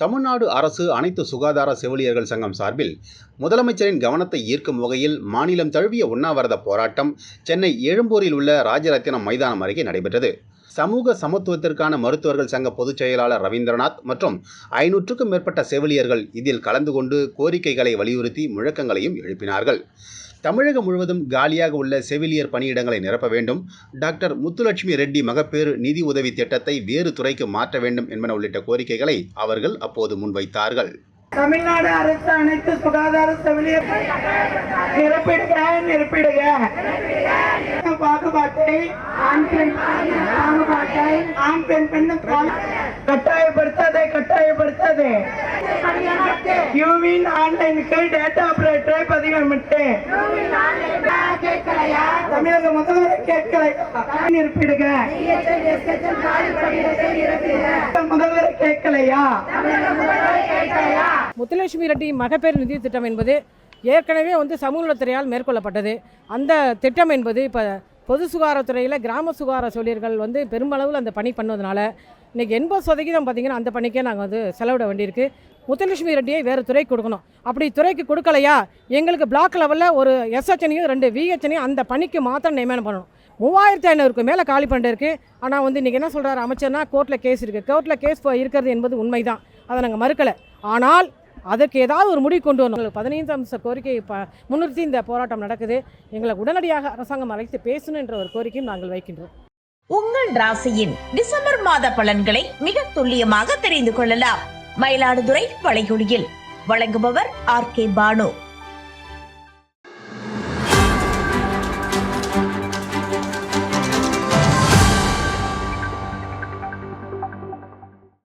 தமிழ்நாடு அரசு அனைத்து சுகாதார செவிலியர்கள் சங்கம் சார்பில் முதலமைச்சரின் கவனத்தை ஈர்க்கும் வகையில் மாநிலம் தழுவிய உண்ணாவிரத போராட்டம் சென்னை எழும்பூரில் உள்ள ராஜரத்தினம் மைதானம் அருகே நடைபெற்றது. சமூக சமத்துவத்திற்கான மருத்துவர்கள் சங்க பொதுச் செயலாளர் ரவீந்திரநாத் மற்றும் ஐநூற்றுக்கும் மேற்பட்ட செவிலியர்கள் இதில் கலந்து கொண்டு கோரிக்கைகளை வலியுறுத்தி முழக்கங்களையும் எழுப்பினார்கள். தமிழகம் முழுவதும் காலியாக உள்ள செவிலியர் பணியிடங்களை நிரப்ப வேண்டும். டாக்டர் முத்துலட்சுமி ரெட்டி மகப்பேறு நிதி உதவி திட்டத்தை வேறு துறைக்கு மாற்ற வேண்டும் என்பன உள்ளிட்ட கோரிக்கைகளை அவர்கள் அப்போது முன்வைத்தார்கள். தமிழ்நாடு அரசு அனைத்து சுகாதார செவிலியர் நிரப்பிடுக நிரப்பிடுக. பாகுபாட்டை ஆண் பெண் பாகுபாட்டை ஆண் பெண் பெண்ணு கட்டாயப்படுத்தாதே கட்டாயப்படுத்தாதே. யூவின் ஆன்லைனுக்கு டேட்டா ஆபரேட்டரை தமிழக முதல்வரை கேட்கலையா? நிரப்பிடுக முதல்வரை கேட்கலையா? முத்துலட்சுமி ரெட்டி மகப்பேறு நிதி திட்டம் என்பது ஏற்கனவே வந்து சமூக நலத்துறையால் மேற்கொள்ளப்பட்டது. அந்த திட்டம் என்பது இப்போ பொது சுகாதாரத்துறையில் கிராம சுகாதார செவிலியர்கள் வந்து பெருமளவில் அந்த பணி பண்ணதுனால இன்றைக்கி எண்பது சதவீதம் பார்த்திங்கன்னா அந்த பணிக்கே நாங்கள் வந்து செலவிட வேண்டியிருக்கு. முத்துலட்சுமி ரெட்டியை வேறு துறைக்கு கொடுக்கணும். அப்படி துறைக்கு கொடுக்கலையா? எங்களுக்கு பிளாக் லெவலில் ஒரு எஸ்ஹெச்எனையும் ரெண்டு விஹெச்எனையும் அந்த பணிக்கு மாத்திரம் நியமனம் பண்ணணும். மூவாயிரத்தி ஐநூறுக்கு மேலே காலி பண்ணிட்டு ஆனால் வந்து இன்றைக்கி என்ன சொல்கிறார் அமைச்சர்னா கோர்ட்டில் கேஸ் இருக்குது கோர்ட்டில் கேஸ் இருக்கிறது என்பது உண்மைதான். அதை நாங்கள் மறுக்கலை. ஆனால் அதற்கு ஏதாவது ஒரு முடிவு கொண்டு வரணும். எங்களுக்கு பதினைந்து அம்ச கோரிக்கையை ப முன்னிறுத்தி இந்த போராட்டம் நடக்குது. எங்களை உடனடியாக அரசாங்கம் அழைத்து பேசணும் என்ற ஒரு கோரிக்கையும் நாங்கள் வைக்கின்றோம். உங்கள் ராசியின் டிசம்பர் மாத பலன்களை மிக துல்லியமாக தெரிந்து கொள்ளலாம். மயிலாடுதுறை வளைகுடியில் வழங்குபவர் ஆர் கே பானு.